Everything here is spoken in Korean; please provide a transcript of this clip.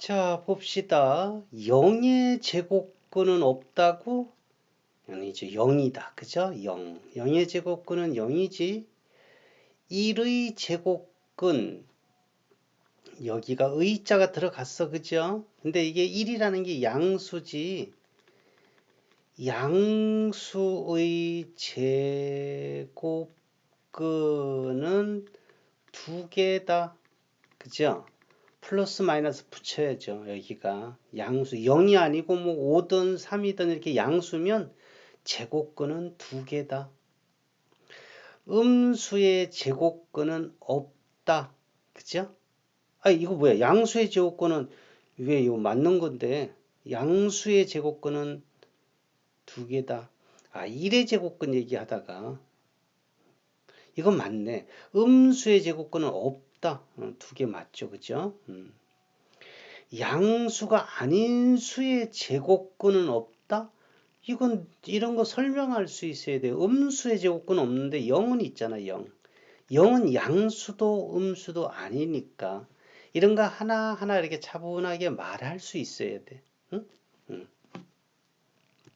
자, 봅시다. 0의 제곱근은 없다고? 아니죠. 0이다. 그죠? 0. 0의 제곱근은 0이지. 1의 제곱근 여기가 의자가 들어갔어. 그죠? 근데 이게 1이라는 게 양수지. 양수의 제곱근은 두 개다. 그죠? 플러스 마이너스 붙여야죠. 여기가 양수 0이 아니고 뭐 5든 3이든 이렇게 양수면 제곱근은 두 개다. 음수의 제곱근은 없다. 그죠? 아 이거 뭐야? 양수의 제곱근은 왜 이거 맞는 건데 양수의 제곱근은 두 개다. 아 1의 제곱근 얘기하다가 이건 맞네. 음수의 제곱근은 없다. 어, 두개 맞죠. 그죠? 음. 양수가 아닌 수의 제곱근은 없다? 이건 이런 거 설명할 수 있어야 돼요. 음수의 제곱근 없는데 0은 있잖아, 0. 0은 양수도 음수도 아니니까 이런 거 하나하나 이렇게 차분하게 말할 수 있어야 돼. 응?